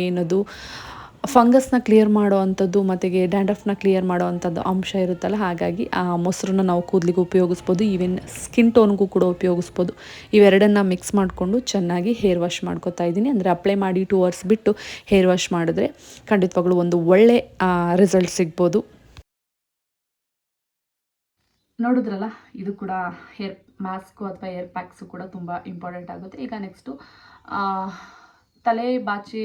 S1: ಏನದು, ಫಂಗಸ್ನ ಕ್ಲಿಯರ್ ಮಾಡೋ ಅಂಥದ್ದು ಮತ್ತು ಡ್ಯಾಂಡ್ರಫ್ನ ಕ್ಲಿಯರ್ ಮಾಡೋ ಅಂಥದ್ದು ಅಂಶ ಇರುತ್ತಲ್ಲ, ಹಾಗಾಗಿ ಆ ಮೊಸರನ್ನ ನಾವು ಕೂದಲಿಗೆ ಉಪಯೋಗಿಸ್ಬೋದು ಈವನ್ ಸ್ಕಿನ್ ಟೋನ್ಗೂ ಕೂಡ ಉಪಯೋಗಿಸ್ಬೋದು. ಇವೆರಡನ್ನ ಮಿಕ್ಸ್ ಮಾಡಿಕೊಂಡು ಚೆನ್ನಾಗಿ ಹೇರ್ ವಾಶ್ ಮಾಡ್ಕೊತಾ ಇದ್ದೀನಿ. ಅಂದರೆ ಅಪ್ಲೈ ಮಾಡಿ ಟೂ ಅವರ್ಸ್ ಬಿಟ್ಟು ಹೇರ್ ವಾಶ್ ಮಾಡಿದ್ರೆ ಖಂಡಿತವಾಗ್ಲೂ ಒಂದು ಒಳ್ಳೆ ರಿಸಲ್ಟ್ ಸಿಗ್ಬೋದು. ನೋಡಿದ್ರಲ್ಲ, ಇದು ಕೂಡ ಹೇರ್ ಮಾಸ್ಕು ಅಥವಾ ಹೇರ್ ಪ್ಯಾಕ್ಸು ಕೂಡ ತುಂಬ ಇಂಪಾರ್ಟೆಂಟ್ ಆಗುತ್ತೆ. ಈಗ ನೆಕ್ಸ್ಟು ತಲೆ ಬಾಚಿ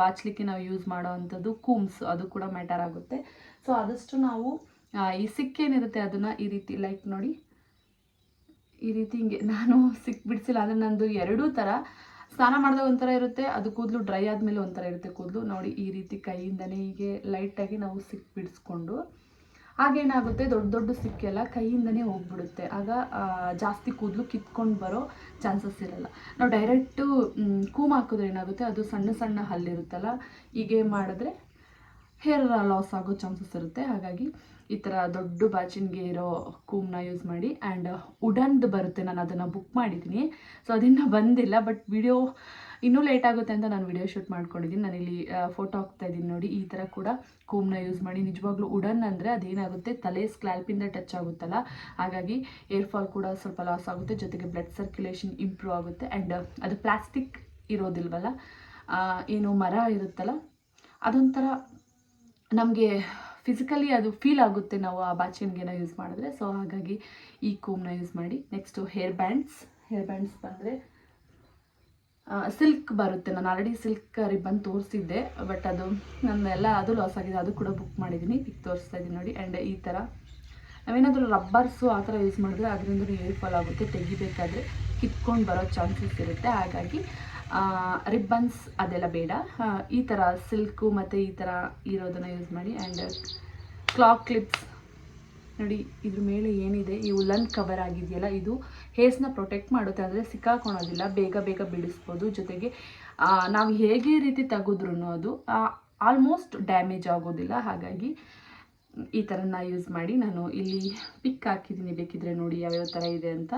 S1: ಬಾಚಲಿಕ್ಕೆ ನಾವು ಯೂಸ್ ಮಾಡೋ ಅಂಥದ್ದು ಕೂಮ್ಸ್, ಅದು ಕೂಡ ಮ್ಯಾಟರ್ ಆಗುತ್ತೆ. ಸೊ ಆದಷ್ಟು ನಾವು ಈ ಸಿಕ್ಕೇನಿರುತ್ತೆ ಅದನ್ನು ಈ ರೀತಿ ಲೈಕ್ ನೋಡಿ, ಈ ರೀತಿ ಹಿಂಗೆ, ನಾನು ಸಿಕ್, ಬಿಡಿಸಿಲ್ಲ, ಅಂದರೆ ನಂದು ಎರಡೂ ಥರ ಸ್ನಾನ ಮಾಡಿದಾಗ ಒಂಥರ ಇರುತ್ತೆ, ಅದು ಕೂದಲು ಡ್ರೈ ಆದಮೇಲೆ ಒಂಥರ ಇರುತ್ತೆ ಕೂದಲು. ನೋಡಿ, ಈ ರೀತಿ ಕೈಯಿಂದನೇ ಹೀಗೆ ಲೈಟಾಗಿ ನಾವು ಸಿಕ್ ಬಿಡಿಸ್ಕೊಂಡು ಆಗೇನಾಗುತ್ತೆ ದೊಡ್ಡ ದೊಡ್ಡ ಸಿಕ್ಕೆಲ್ಲ ಕೈಯಿಂದನೇ ಹೋಗ್ಬಿಡುತ್ತೆ. ಆಗ ಜಾಸ್ತಿ ಕೂದಲು ಕಿತ್ಕೊಂಡು ಬರೋ ಚಾನ್ಸಸ್ ಇರಲ್ಲ. ನಾವು ಡೈರೆಕ್ಟು ಕೂಮ್ ಹಾಕಿದ್ರೆ ಏನಾಗುತ್ತೆ, ಅದು ಸಣ್ಣ ಸಣ್ಣ ಹಲ್ಲಿರುತ್ತಲ್ಲ, ಹೀಗೆ ಮಾಡಿದ್ರೆ ಹೇರ್ ಲಾಸ್ ಆಗೋ ಚಾನ್ಸಸ್ ಇರುತ್ತೆ. ಹಾಗಾಗಿ ಈ ಥರ ದೊಡ್ಡ ಬ್ಯಾಚಿನ್ಗೆ ಇರೋ ಕೂಮ್ನ ಯೂಸ್ ಮಾಡಿ ಆ್ಯಂಡ್ ಉಡನ್ದು ಬರುತ್ತೆ. ನಾನು ಅದನ್ನು ಬುಕ್ ಮಾಡಿದ್ದೀನಿ. ಸೊ, ಅದಿನ್ನೂ ಬಂದಿಲ್ಲ, ಬಟ್ ವಿಡಿಯೋ ಇನ್ನೂ ಲೇಟ್ ಆಗುತ್ತೆ ಅಂತ ನಾನು ವಿಡಿಯೋ ಶೂಟ್ ಮಾಡ್ಕೊಂಡಿದ್ದೀನಿ ನಾನಿಲ್ಲಿ ಫೋಟೋ ಹಾಕ್ತಾ ಇದ್ದೀನಿ ನೋಡಿ, ಈ ಥರ ಕೂಡ ಕೂಮ್ನ ಯೂಸ್ ಮಾಡಿ. ನಿಜವಾಗ್ಲೂ ಉಡನ್ ಅಂದರೆ ಅದೇನಾಗುತ್ತೆ? ತಲೆ ಸ್ಕ್ಯಾಲ್ಪಿಂದ ಟಚ್ ಆಗುತ್ತಲ್ಲ? ಹಾಗಾಗಿ ಏರ್ ಫಾಲ್ ಕೂಡ ಸ್ವಲ್ಪ ಲಾಸ್ ಆಗುತ್ತೆ. ಜೊತೆಗೆ ಬ್ಲಡ್ ಸರ್ಕ್ಯುಲೇಷನ್ ಇಂಪ್ರೂವ್ ಆಗುತ್ತೆ. ಆ್ಯಂಡ್ ಅದು ಪ್ಲಾಸ್ಟಿಕ್ ಇರೋದಿಲ್ವಲ್ಲ? ಏನು ಮರ ಇರುತ್ತಲ್ಲ? ಅದೊಂಥರ ನಮಗೆ ಫಿಸಿಕಲಿ ಅದು ಫೀಲ್ ಆಗುತ್ತೆ ನಾವು ಆ ಬಾಚಿನ್ಗೆನ ಯೂಸ್ ಮಾಡಿದ್ರೆ. ಸೊ ಹಾಗಾಗಿ ಈ ಕೂಮ್ನ ಯೂಸ್ ಮಾಡಿ. Next hair bands hair bands ಬಂದರೆ ಸಿಲ್ಕ್ ಬರುತ್ತೆ. ನಾನು ಆಲ್ರೆಡಿ ಸಿಲ್ಕ್ ರಿಬ್ಬನ್ ತೋರಿಸಿದ್ದೆ. ಬಟ್ ಅದು ನನ್ನೆಲ್ಲ ಅದು ಲಾಸ್ ಆಗಿದೆ. ಅದು ಕೂಡ ಬುಕ್ ಮಾಡಿದ್ದೀನಿ ಈಗ ತೋರಿಸ್ತಾ ಇದ್ದೀನಿ ನೋಡಿ. ಆ್ಯಂಡ್ ಈ ಥರ ನಾವೇನಾದರೂ ರಬ್ಬರ್ಸು ಆ ಥರ ಯೂಸ್ ಮಾಡಿದ್ರೆ ಅದರಿಂದ ಏರ್ ಫಾಲ್ ಆಗುತ್ತೆ. ತೆಗಿಬೇಕಾದ್ರೆ ಕಿತ್ಕೊಂಡು ಬರೋ ಚಾನ್ಸಸ್ ಇರುತ್ತೆ. ಹಾಗಾಗಿ ರಿಬ್ಬನ್ಸ್ ಅದೆಲ್ಲ ಬೇಡ. ಈ ಥರ ಸಿಲ್ಕು ಮತ್ತು ಈ ಥರ ಇರೋದನ್ನು ಯೂಸ್ ಮಾಡಿ. ಆ್ಯಂಡ್ ಕ್ಲಾಕ್ ಕ್ಲಿಪ್ಸ್ ನೋಡಿ, ಇದ್ರ ಮೇಲೆ ಏನಿದೆ? ಈ ಲನ್ ಕವರ್ ಆಗಿದೆಯಲ್ಲ, ಇದು ಹೇರ್ಸ್ನ ಪ್ರೊಟೆಕ್ಟ್ ಮಾಡುತ್ತೆ ಅಂದರೆ ಸಿಕ್ಕಾಕೊಳೋದಿಲ್ಲ, ಬೇಗ ಬೇಗ ಬಿಡಿಸ್ಬೋದು. ಜೊತೆಗೆ ನಾವು ಹೇಗೆ ರೀತಿ ತೆಗೆದ್ರೂ ಅದು ಆಲ್ಮೋಸ್ಟ್ ಡ್ಯಾಮೇಜ್ ಆಗೋದಿಲ್ಲ. ಹಾಗಾಗಿ ಈ ಥರನ ಯೂಸ್ ಮಾಡಿ ನಾನು ಇಲ್ಲಿ ಪಿಕ್ ಹಾಕಿದ್ದೀನಿ. ಬೇಕಿದ್ರೆ ನೋಡಿ ಯಾವ್ಯಾವ ಥರ ಇದೆ ಅಂತ.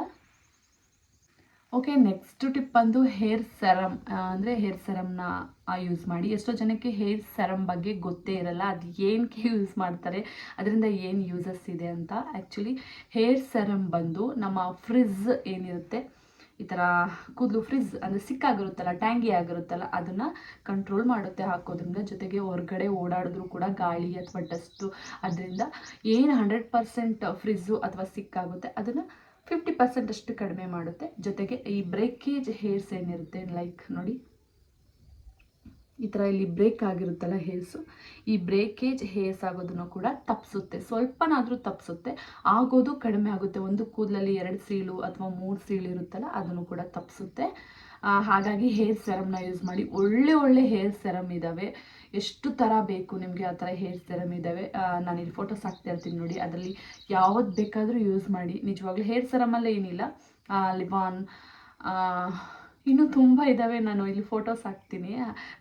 S1: ಓಕೆ ನೆಕ್ಸ್ಟ್ ಟಿಪ್ ಬಂದು ಹೇರ್ ಸೆರಮ್ ಅಂದರೆ ಹೇರ್ ಸೆರಮ್ನ ಯೂಸ್ ಮಾಡಿ. ಎಷ್ಟೋ ಜನಕ್ಕೆ ಹೇರ್ ಸೆರಮ್ ಬಗ್ಗೆ ಗೊತ್ತೇ ಇರಲ್ಲ. ಅದು ಏನಕ್ಕೆ ಯೂಸ್ ಮಾಡ್ತಾರೆ, ಅದರಿಂದ ಏನು ಯೂಸಸ್ ಇದೆ ಅಂತ. ಆ್ಯಕ್ಚುಲಿ ಹೇರ್ ಸೆರಮ್ ಬಂದು ನಮ್ಮ ಫ್ರಿಜ್ ಏನಿರುತ್ತೆ, ಈ ಥರ ಕೂದಲು ಫ್ರಿಜ್ ಅಂದರೆ ಸಿಕ್ಕಾಗಿರುತ್ತಲ್ಲ ಟ್ಯಾಂಗಿ ಆಗಿರುತ್ತಲ್ಲ, ಅದನ್ನು ಕಂಟ್ರೋಲ್ ಮಾಡುತ್ತೆ ಹಾಕೋದ್ರಿಂದ. ಜೊತೆಗೆ ಹೊರಗಡೆ ಓಡಾಡಿದ್ರು ಕೂಡ ಗಾಳಿ ಅಥವಾ ಡಸ್ಟು ಅದರಿಂದ ಏನು ಹಂಡ್ರೆಡ್ ಪರ್ಸೆಂಟ್ ಫ್ರಿಜ್ಜು ಅಥವಾ ಸಿಕ್ಕಾಗುತ್ತೆ ಅದನ್ನು ಫಿಫ್ಟಿ ಪರ್ಸೆಂಟ್ ಅಷ್ಟು ಕಡಿಮೆ ಮಾಡುತ್ತೆ. ಜೊತೆಗೆ ಈ ಬ್ರೇಕೇಜ್ ಹೇರ್ಸ್ ಏನಿರುತ್ತೆ ಲೈಕ್ ನೋಡಿ. ಈ ಥರ ಇಲ್ಲಿ ಬ್ರೇಕ್ ಆಗಿರುತ್ತಲ್ಲ ಹೇರ್ಸು ಈ ಬ್ರೇಕೇಜ್ ಹೇರ್ಸ್ ಆಗೋದನ್ನು ಕೂಡ ತಪ್ಪಿಸುತ್ತೆ. ಸ್ವಲ್ಪನಾದರೂ ತಪ್ಪಿಸುತ್ತೆ. ಆಗೋದು ಕಡಿಮೆ ಆಗುತ್ತೆ. ಒಂದು ಕೂದಲಲ್ಲಿ ಎರಡು ಸೀಳು ಅಥವಾ ಮೂರು ಸೀಳು ಇರುತ್ತಲ್ಲ, ಅದನ್ನು ಕೂಡ ತಪ್ಪಿಸುತ್ತೆ. ಹಾಗಾಗಿ ಹೇರ್ ಸೆರಮ್ನ ಯೂಸ್ ಮಾಡಿ. ಒಳ್ಳೆ ಒಳ್ಳೆ ಹೇರ್ ಸೆರಮ್ ಇದ್ದಾವೆ ಎಷ್ಟು ಥರ ಬೇಕು ನಿಮಗೆ ಆ ಥರ ಹೇರ್ ಸೆರಮ್ ಇದ್ದಾವೆ ನಾನು ಇಲ್ಲಿ ಫೋಟೋಸ್ ಹಾಕ್ತಾ ಇರ್ತೀನಿ ನೋಡಿ. ಅದರಲ್ಲಿ ಯಾವ್ದು ಬೇಕಾದರೂ ಯೂಸ್ ಮಾಡಿ. ನಿಜವಾಗ್ಲೂ ಹೇರ್ ಸೆರಮಲ್ಲೇ ಏನಿಲ್ಲ. ಲಿವಾನ್ ಇನ್ನೂ ತುಂಬ ಇದ್ದಾವೆ ನಾನು ಇಲ್ಲಿ ಫೋಟೋಸ್ ಹಾಕ್ತೀನಿ.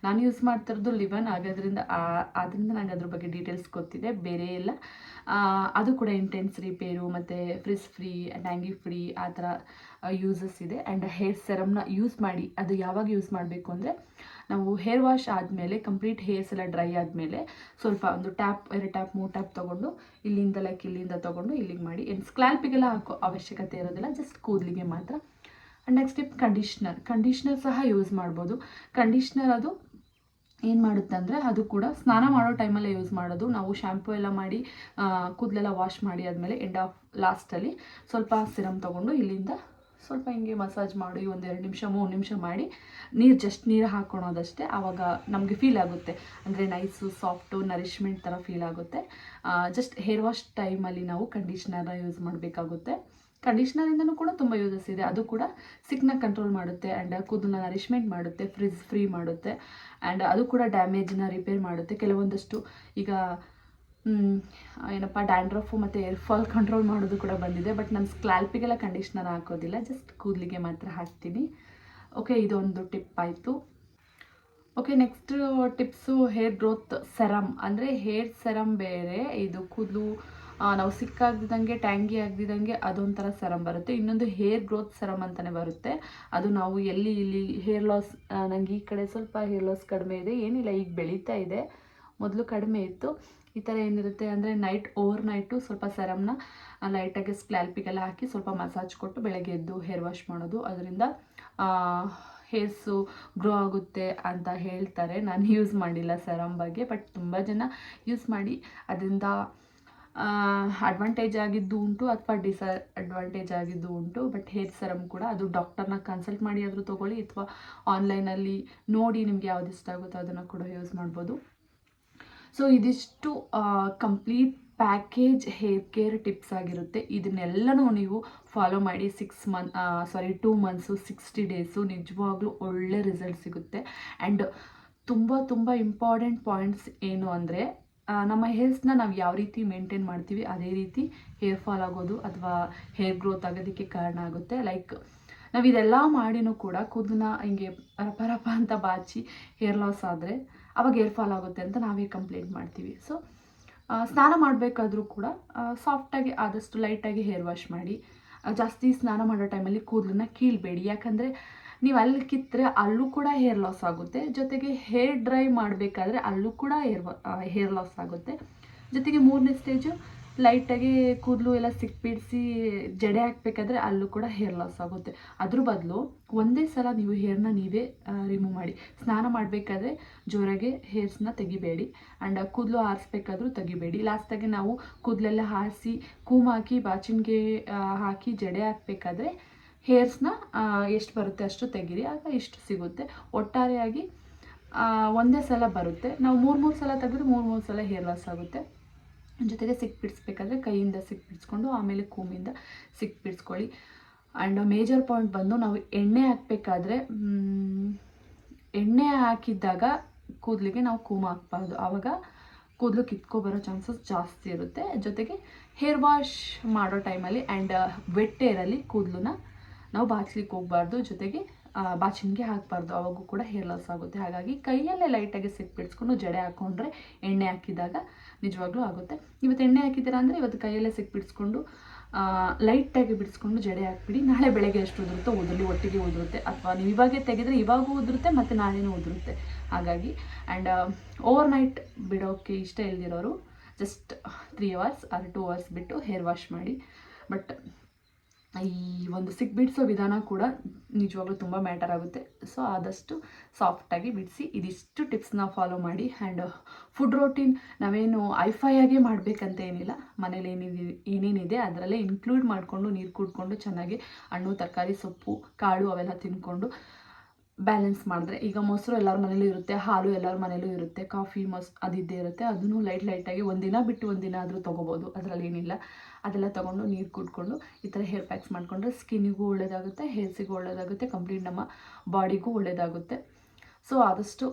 S1: ನಾನು ಯೂಸ್ ಮಾಡ್ತಿರೋದು ಲಿವನ್ ಆಗೋದ್ರಿಂದ ಅದರಿಂದ ನನಗೆ ನಂಗೆ ಅದ್ರ ಬಗ್ಗೆ ಡೀಟೇಲ್ಸ್ ಗೊತ್ತಿದೆ. ಬೇರೆ ಎಲ್ಲ ಅದು ಕೂಡ ಇಂಟೆನ್ಸ್ ರಿಪೇರು ಮತ್ತು ಫ್ರಿಸ್ ಫ್ರೀ ಡ್ಯಾಂಗಿ ಫ್ರೀ ಆ ಥರ ಯೂಸಸ್ ಇದೆ. ಆ್ಯಂಡ್ ಹೇರ್ ಸೆರಮ್ನ ಯೂಸ್ ಮಾಡಿ, ಅದು ಯಾವಾಗ ಯೂಸ್ ಮಾಡಬೇಕು ಅಂದರೆ, ನಾವು ಹೇರ್ ವಾಶ್ ಆದಮೇಲೆ ಕಂಪ್ಲೀಟ್ ಹೇರ್ಸ್ ಎಲ್ಲ ಡ್ರೈ ಆದಮೇಲೆ, ಸ್ವಲ್ಪ ಒಂದು ಟ್ಯಾಪ್ ಎರಡು ಟ್ಯಾಪ್ ಮೂರು ಟ್ಯಾಪ್ ತೊಗೊಂಡು, ಇಲ್ಲಿಂದ ಲೈಕ್ ಇಲ್ಲಿಂದ ತೊಗೊಂಡು, ಇಲ್ಲಿಗೆ ಮಾಡಿ. ಏನು ಸ್ಕ್ಲಾಲ್ಪಿಗೆಲ್ಲ ಹಾಕೋ ಅವಶ್ಯಕತೆ ಇರೋದಿಲ್ಲ. ಜಸ್ಟ್ ಕೂದಲಿಗೆ ಮಾತ್ರ. And next tip conditioner conditioner ಸಹ ಯೂಸ್ ಮಾಡ್ಬೋದು. ಕಂಡೀಷ್ನರ್ ಅದು ಏನು ಮಾಡುತ್ತೆ ಅಂದರೆ ಅದು ಕೂಡ ಸ್ನಾನ ಮಾಡೋ ಟೈಮಲ್ಲೇ ಯೂಸ್ ಮಾಡೋದು. ನಾವು ಶ್ಯಾಂಪು ಎಲ್ಲ ಮಾಡಿ ಕೂದಲೆಲ್ಲ ವಾಶ್ ಮಾಡಿ ಆದಮೇಲೆ ಎಂಡ್ ಆಫ್ ಲಾಸ್ಟಲ್ಲಿ ಸ್ವಲ್ಪ ಸಿರಮ್ ತೊಗೊಂಡು ಇಲ್ಲಿಂದ ಸ್ವಲ್ಪ ಹಿಂಗೆ ಮಸಾಜ್ ಮಾಡಿ ಒಂದು ಎರಡು ನಿಮಿಷ, ಮೂರು ನಿಮಿಷ ಮಾಡಿ ನೀರು ಜಸ್ಟ್ ನೀರು ಹಾಕ್ಕೊಳೋದಷ್ಟೇ ಆವಾಗ ನಮಗೆ ಫೀಲ್ ಆಗುತ್ತೆ. ಅಂದರೆ ನೈಸು ಸಾಫ್ಟು ನರಿಶ್ಮೆಂಟ್ ಥರ ಫೀಲ್ ಆಗುತ್ತೆ. ಜಸ್ಟ್ ಹೇರ್ ವಾಶ್ ಟೈಮಲ್ಲಿ ನಾವು ಕಂಡೀಷ್ನರ್ನ ಯೂಸ್ ಮಾಡಬೇಕಾಗುತ್ತೆ. ಕಂಡೀಷ್ನರಿಂದನೂ ಕೂಡ ತುಂಬ ಯೂಸಸ್ ಇದೆ. ಅದು ಕೂಡ ಸಿಕ್ನ ಕಂಟ್ರೋಲ್ ಮಾಡುತ್ತೆ ಆ್ಯಂಡ್ ಕೂದಲನ್ನ ನರಿಶ್ಮೆಂಟ್ ಮಾಡುತ್ತೆ ಫ್ರಿಜ್ ಫ್ರೀ ಮಾಡುತ್ತೆ ಆ್ಯಂಡ್ ಅದು ಕೂಡ ಡ್ಯಾಮೇಜ್ನ ರಿಪೇರ್ ಮಾಡುತ್ತೆ. ಕೆಲವೊಂದಷ್ಟು ಈಗ ಏನಪ್ಪ ಡ್ಯಾಂಡ್ರಫು ಮತ್ತು ಏರ್ ಫಾಲ್ ಕಂಟ್ರೋಲ್ ಮಾಡೋದು ಕೂಡ ಬಂದಿದೆ. ಬಟ್ ನಾನು ಸ್ಕ್ಲಾಲ್ಪಿಗೆಲ್ಲ ಕಂಡೀಷ್ನರ್ ಹಾಕೋದಿಲ್ಲ. ಜಸ್ಟ್ ಕೂದಲಿಗೆ ಮಾತ್ರ ಹಾಕ್ತೀನಿ. ಓಕೆ ಇದೊಂದು ಟಿಪ್ ಆಯಿತು. Okay next tips hair growth serum ಅಂದರೆ ಹೇರ್ ಸೆರಮ್ ಬೇರೆ, ಇದು ಕೂದಲು ನಾವು ಸಿಕ್ಕಾಗ್ದಿದ್ದಂಗೆ ಟ್ಯಾಂಗಿ ಆಗ್ದಿದ್ದಂಗೆ ಅದೊಂಥರ ಸರಮ್ ಬರುತ್ತೆ. ಇನ್ನೊಂದು ಹೇರ್ ಗ್ರೋತ್ ಸರಮ್ ಅಂತಲೇ ಬರುತ್ತೆ. ಅದು ನಾವು ಎಲ್ಲಿ, ಇಲ್ಲಿ ಹೇರ್ ಲಾಸ್ ನನಗೆ ಈ ಕಡೆ ಸ್ವಲ್ಪ ಹೇರ್ ಲಾಸ್ ಕಡಿಮೆ ಇದೆ, ಏನಿಲ್ಲ, ಈಗ ಬೆಳೀತಾ ಇದೆ. ಮೊದಲು ಕಡಿಮೆ ಇತ್ತು. ಈ ಥರ ಏನಿರುತ್ತೆ ಅಂದರೆ ನೈಟ್, ಓವರ್ ನೈಟು ಸ್ವಲ್ಪ ಸೆರಮ್ನ ಲೈಟಾಗಿ ಸ್ಕ್ಲ್ಯಾಲ್ಪಿಗೆಲ್ಲ ಹಾಕಿ ಸ್ವಲ್ಪ ಮಸಾಜ್ ಕೊಟ್ಟು ಬೆಳಗ್ಗೆ ಎದ್ದು ಹೇರ್ ವಾಶ್ ಮಾಡೋದು. ಅದರಿಂದ ಹೇರ್ಸು ಗ್ರೋ ಆಗುತ್ತೆ ಅಂತ ಹೇಳ್ತಾರೆ. ನಾನು ಯೂಸ್ ಮಾಡಿಲ್ಲ ಸರಮ್ ಬಗ್ಗೆ, ಬಟ್ ತುಂಬ ಜನ ಯೂಸ್ ಮಾಡಿ. ಅದರಿಂದ ಅಡ್ವಾಂಟೇಜ್ ಆಗಿದ್ದು ಉಂಟು ಅಥವಾ ಡಿಸ ಅಡ್ವಾಂಟೇಜ್ ಆಗಿದ್ದು ಉಂಟು ಬಟ್ ಹೇರ್ ಸೆರಮ್ ಕೂಡ ಅದು ಡಾಕ್ಟರ್ನ ಕನ್ಸಲ್ಟ್ ಮಾಡಿ ಆದರೂ ತೊಗೊಳ್ಳಿ ಅಥವಾ ಆನ್ಲೈನಲ್ಲಿ ನೋಡಿ ನಿಮ್ಗೆ ಯಾವ್ದು ಇಷ್ಟ ಆಗುತ್ತೋ ಅದನ್ನು ಕೂಡ ಯೂಸ್ ಮಾಡ್ಬೋದು. ಸೊ ಇದಿಷ್ಟು complete package hair care tips ಆಗಿರುತ್ತೆ. ಇದನ್ನೆಲ್ಲನೂ ನೀವು ಫಾಲೋ ಮಾಡಿ six month sorry two months sixty days ನಿಜವಾಗ್ಲೂ ಒಳ್ಳೆ ರಿಸಲ್ಟ್ ಸಿಗುತ್ತೆ. ಆ್ಯಂಡ್ ತುಂಬ ತುಂಬ ಇಂಪಾರ್ಟೆಂಟ್ ಪಾಯಿಂಟ್ಸ್ ಏನು ಅಂದರೆ ನಮ್ಮ ಹೇರ್ಸ್ನ ನಾವು ಯಾವ ರೀತಿ ಮೇಂಟೈನ್ ಮಾಡ್ತೀವಿ, ಅದೇ ರೀತಿ ಹೇರ್ ಫಾಲ್ ಆಗೋದು ಅಥವಾ ಹೇರ್ ಗ್ರೋತ್ ಆಗೋದಕ್ಕೆ ಕಾರಣ ಆಗುತ್ತೆ. ಲೈಕ್ ನಾವು ಇದೆಲ್ಲ ಮಾಡಿನೂ ಕೂಡ ಕೂದಲನ್ನ ಹಿಂಗೆ ರಪ ರಪ ಅಂತ ಬಾಚಿ ಹೇರ್ ಲಾಸ್ ಆದರೆ ಅವಾಗ ಹೇರ್ ಫಾಲ್ ಆಗುತ್ತೆ ಅಂತ ನಾವೇ ಕಂಪ್ಲೇಂಟ್ ಮಾಡ್ತೀವಿ. ಸೊ ಸ್ನಾನ ಮಾಡಬೇಕಾದ್ರೂ ಕೂಡ ಸಾಫ್ಟಾಗಿ ಆದಷ್ಟು ಲೈಟಾಗಿ ಹೇರ್ ವಾಶ್ ಮಾಡಿ ಜಾಸ್ತಿ ಸ್ನಾನ ಮಾಡೋ ಟೈಮಲ್ಲಿ ಕೂದಲನ್ನ ಕೀಳಬೇಡಿ. ಯಾಕಂದರೆ ನೀವು ಅಲ್ಲಿ ಕಿತ್ತರೆ ಅಲ್ಲೂ ಕೂಡ ಹೇರ್ ಲಾಸ್ ಆಗುತ್ತೆ. ಜೊತೆಗೆ ಹೇರ್ ಡ್ರೈ ಮಾಡಬೇಕಾದ್ರೆ ಅಲ್ಲೂ ಕೂಡ ಹೇರ್ ಹೇರ್ ಲಾಸ್ ಆಗುತ್ತೆ. ಜೊತೆಗೆ ಮೂರನೇ ಸ್ಟೇಜು ಲೈಟಾಗಿ ಕೂದಲು ಎಲ್ಲ ಸಿಕ್ಬಿಡಿಸಿ ಜಡೆ ಹಾಕಬೇಕಾದ್ರೆ ಅಲ್ಲೂ ಕೂಡ ಹೇರ್ ಲಾಸ್ ಆಗುತ್ತೆ. ಅದ್ರ ಬದಲು ಒಂದೇ ಸಲ ನೀವು ಹೇರ್ನ ನೀವೇ ರಿಮೂವ್ ಮಾಡಿ. ಸ್ನಾನ ಮಾಡಬೇಕಾದ್ರೆ ಜೋರಾಗಿ ಹೇರ್ಸ್ನ ತೆಗಿಬೇಡಿ. ಆ್ಯಂಡ್ ಕೂದಲು ಆರಿಸ್ಬೇಕಾದ್ರೂ ತೆಗಿಬೇಡಿ. ಲಾಸ್ಟಾಗಿ ನಾವು ಕೂದಲೆಲ್ಲ ಹಾರಿಸಿ ಕೂಮ್ ಹಾಕಿ, ಬಾಚಿನ್ಗೆ ಹಾಕಿ ಜಡೆ ಹಾಕಬೇಕಾದ್ರೆ ಹೇರ್ಸ್ನ ಎಷ್ಟು ಬರುತ್ತೆ ಅಷ್ಟು ತೆಗೀರಿ. ಆಗ ಇಷ್ಟು ಸಿಗುತ್ತೆ. ಒಟ್ಟಾರೆಯಾಗಿ ಒಂದೇ ಸಲ ಬರುತ್ತೆ. ನಾವು ಮೂರು ಮೂರು ಸಲ ತೆಗೆದ್ರೆ ಮೂರು ಮೂರು ಸಲ ಹೇರ್ ಲಾಸ್ ಆಗುತ್ತೆ. ಜೊತೆಗೆ ಸಿಕ್ ಬಿಡಿಸ್ಬೇಕಾದ್ರೆ ಕೈಯಿಂದ ಸಿಕ್ ಬಿಡಿಸ್ಕೊಂಡು, ಆಮೇಲೆ ಕೂಮಿಂದ ಸಿಕ್ ಬಿಡಿಸ್ಕೊಳ್ಳಿ. ಆ್ಯಂಡ್ ಮೇಜರ್ ಪಾಯಿಂಟ್ ಬಂದು ನಾವು ಎಣ್ಣೆ ಹಾಕಬೇಕಾದ್ರೆ ಎಣ್ಣೆ ಹಾಕಿದ್ದಾಗ ಕೂದಲಿಗೆ ನಾವು ಕೂಮ ಹಾಕ್ಬಾರ್ದು. ಆವಾಗ ಕೂದಲು ಕಿತ್ಕೊಬರೋ ಚಾನ್ಸಸ್ ಜಾಸ್ತಿ ಇರುತ್ತೆ. ಜೊತೆಗೆ ಹೇರ್ ವಾಶ್ ಮಾಡೋ ಟೈಮಲ್ಲಿ ಆ್ಯಂಡ್ ವೆಟ್ ಏರಲ್ಲಿ ಕೂದಲನ್ನ ನಾವು ಬಾಚ್ಲಿಕ್ಕೆ ಹೋಗಬಾರ್ದು, ಜೊತೆಗೆ ಬಾಚಣಿಗೆ ಹಾಕಬಾರ್ದು. ಅವಾಗೂ ಕೂಡ ಹೇರ್ ಲಾಸ್ ಆಗುತ್ತೆ. ಹಾಗಾಗಿ ಕೈಯಲ್ಲೇ ಲೈಟಾಗಿ ಸಿಕ್ ಬಿಡಿಸ್ಕೊಂಡು ಜಡೆ ಹಾಕ್ಕೊಂಡ್ರೆ ಎಣ್ಣೆ ಹಾಕಿದಾಗ ನಿಜವಾಗ್ಲೂ ಆಗುತ್ತೆ. ಇವತ್ತು ಎಣ್ಣೆ ಹಾಕಿದ್ದೀರಾ ಅಂದರೆ ಇವತ್ತು ಕೈಯಲ್ಲೇ ಸಿಕ್ ಬಿಡಿಸ್ಕೊಂಡು ಲೈಟಾಗಿ ಬಿಡಿಸ್ಕೊಂಡು ಜಡೆ ಹಾಕ್ಬಿಡಿ. ನಾಳೆ ಬೆಳಗ್ಗೆ ಎಷ್ಟು ಉದುರುತ್ತೋ, ಉದುರಲಿ, ಒಟ್ಟಿಗೆ ಉದುರುತ್ತೆ. ಅಥವಾ ನೀವು ಇವಾಗೆ ತೆಗೆದರೆ ಇವಾಗೂ ಉದುರುತ್ತೆ, ಮತ್ತು ನಾಳೆನೂ ಉದುರುತ್ತೆ. ಹಾಗಾಗಿ ಆ್ಯಂಡ್ ಓವರ್ ನೈಟ್ ಬಿಡೋಕ್ಕೆ ಇಷ್ಟ ಇಲ್ದಿರೋರು just three hours or two hours ಬಿಟ್ಟು ಹೇರ್ ವಾಶ್ ಮಾಡಿ. ಬಟ್ ಈ ಒಂದು ಸಿಕ್ ಬಿಡಿಸೋ ವಿಧಾನ ಕೂಡ ನಿಜವಾಗ್ಲೂ ತುಂಬ ಮ್ಯಾಟರ್ ಆಗುತ್ತೆ. ಸೊ ಆದಷ್ಟು ಸಾಫ್ಟಾಗಿ ಬಿಡಿಸಿ, ಇದಿಷ್ಟು ಟಿಪ್ಸ್ನ ಫಾಲೋ ಮಾಡಿ ಆ್ಯಂಡ್ ಫುಡ್ ರೋಟೀನ್ ನಾವೇನು ಐಫೈಯಾಗೆ ಮಾಡಬೇಕಂತ ಏನಿಲ್ಲ. ಮನೇಲಿ ಏನಿದೆ, ಏನೇನಿದೆ ಅದರಲ್ಲೇ ಇನ್ಕ್ಲೂಡ್ ಮಾಡಿಕೊಂಡು, ನೀರು ಕುಡ್ಕೊಂಡು, ಚೆನ್ನಾಗಿ ಹಣ್ಣು, ತರಕಾರಿ, ಸೊಪ್ಪು, ಕಾಳು ಅವೆಲ್ಲ ತಿನ್ಕೊಂಡು ಬ್ಯಾಲೆನ್ಸ್ ಮಾಡಿದ್ರೆ, ಈಗ ಮೊಸರು ಎಲ್ಲರ ಮನೇಲೂ ಇರುತ್ತೆ, ಹಾಲು ಎಲ್ಲರ ಮನೇಲೂ ಇರುತ್ತೆ ಕಾಫಿ ಮೊಸ್ ಅದಿದ್ದೇ ಇರುತ್ತೆ, ಅದನ್ನು ಲೈಟ್ ಲೈಟಾಗಿ ಒಂದಿನ ಬಿಟ್ಟು ಒಂದಿನ ಆದರೂ ತೊಗೋಬೋದು ಅದರಲ್ಲಿ ಏನಿಲ್ಲ ಅದೆಲ್ಲ ತೊಗೊಂಡು ನೀರು ಕುಡ್ಕೊಂಡು ಈ ಥರ ಹೇರ್ ಪ್ಯಾಕ್ಸ್ ಮಾಡಿಕೊಂಡ್ರೆ ಸ್ಕಿನ್ನಿಗೂ ಒಳ್ಳೆಯದಾಗುತ್ತೆ ಹೇರ್ಸಿಗೂ ಒಳ್ಳೆಯದಾಗುತ್ತೆ ಕಂಪ್ಲೀಟ್ ನಮ್ಮ ಬಾಡಿಗೂ ಒಳ್ಳೆಯದಾಗುತ್ತೆ ಸೊ ಆದಷ್ಟು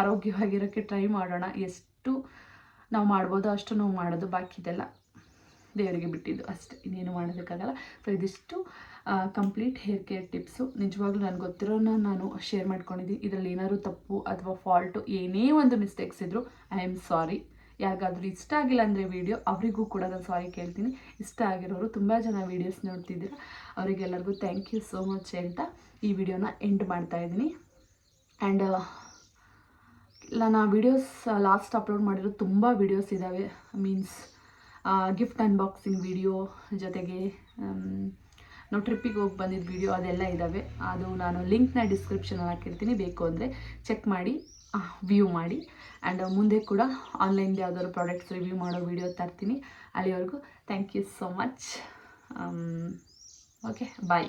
S1: ಆರೋಗ್ಯವಾಗಿರೋಕ್ಕೆ ಟ್ರೈ ಮಾಡೋಣ. ಎಷ್ಟು ನಾವು ಮಾಡ್ಬೋದೋ ಅಷ್ಟು ನಾವು ಮಾಡೋದು ಬಾಕಿದೆಲ್ಲ ದೇವರಿಗೆ ಬಿಟ್ಟಿದ್ದು ಅಷ್ಟೇ. ಇನ್ನೇನು ಮಾಡೋದಕ್ಕಾಗಲ್ಲ. ಸೊ ಇದಿಷ್ಟು ಕಂಪ್ಲೀಟ್ ಹೇರ್ ಕೇರ್ ಟಿಪ್ಸು ನಿಜವಾಗ್ಲೂ ನನಗೆ ಗೊತ್ತಿರೋನ ನಾನು ಶೇರ್ ಮಾಡ್ಕೊಂಡಿದ್ದೀನಿ. ಇದರಲ್ಲಿ ಏನಾದರೂ ತಪ್ಪು ಅಥವಾ ಫಾಲ್ಟು ಏನೇ ಒಂದು ಮಿಸ್ಟೇಕ್ಸ್ ಇದ್ದರೂ ಐ ಆಮ್ ಸಾರಿ ಯಾರಿಗಾದ್ರೂ ಇಷ್ಟ ಆಗಿಲ್ಲ ಅಂದರೆ ವೀಡಿಯೋ ಅವರಿಗೂ ಕೂಡ ನಾನು ಸಾರಿ ಕೇಳ್ತೀನಿ. ಇಷ್ಟ ಆಗಿರೋರು ತುಂಬ ಜನ ವೀಡಿಯೋಸ್ ನೋಡ್ತಿದ್ದೀರ. ಅವರಿಗೆಲ್ಲರಿಗೂ ಥ್ಯಾಂಕ್ ಯು ಸೋ ಮಚ್ ಅಂತ ಈ ವಿಡಿಯೋನ ಎಂಡ್ ಮಾಡ್ತಾ ಇದ್ದೀನಿ. ಆ್ಯಂಡ್ ಇಲ್ಲ, ನಾ ವೀಡಿಯೋಸ್ ಲಾಸ್ಟ್ ಅಪ್ಲೋಡ್ ಮಾಡಿರೋ ತುಂಬ ವೀಡಿಯೋಸ್ ಇದ್ದಾವೆ ಮೀನ್ಸ್ ಗಿಫ್ಟ್ ಅನ್ಬಾಕ್ಸಿಂಗ್ ವಿಡಿಯೋ ಜೊತೆಗೆ ನಾವು ಟ್ರಿಪ್ಪಿಗೆ ಹೋಗಿ ಬಂದಿದ್ದ ವಿಡಿಯೋ ಅದೆಲ್ಲ ಇದ್ದಾವೆ ಅದು ನಾನು ಲಿಂಕ್ನ ಡಿಸ್ಕ್ರಿಪ್ಷನಲ್ಲಿ ಹಾಕಿರ್ತೀನಿ. ಬೇಕು ಅಂದರೆ ಚೆಕ್ ಮಾಡಿ. ವ್ಯೂ ಮಾಡಿ. ಆ್ಯಂಡ್ ಮುಂದೆ ಕೂಡ ಆನ್ಲೈನ್ದು ಯಾವ್ದಾದ್ರು ಪ್ರಾಡಕ್ಟ್ಸ್ ರಿವ್ಯೂ ಮಾಡೋ ವೀಡಿಯೋ ತರ್ತೀನಿ. ಅಲ್ಲಿವರೆಗೂ thank you so much okay bye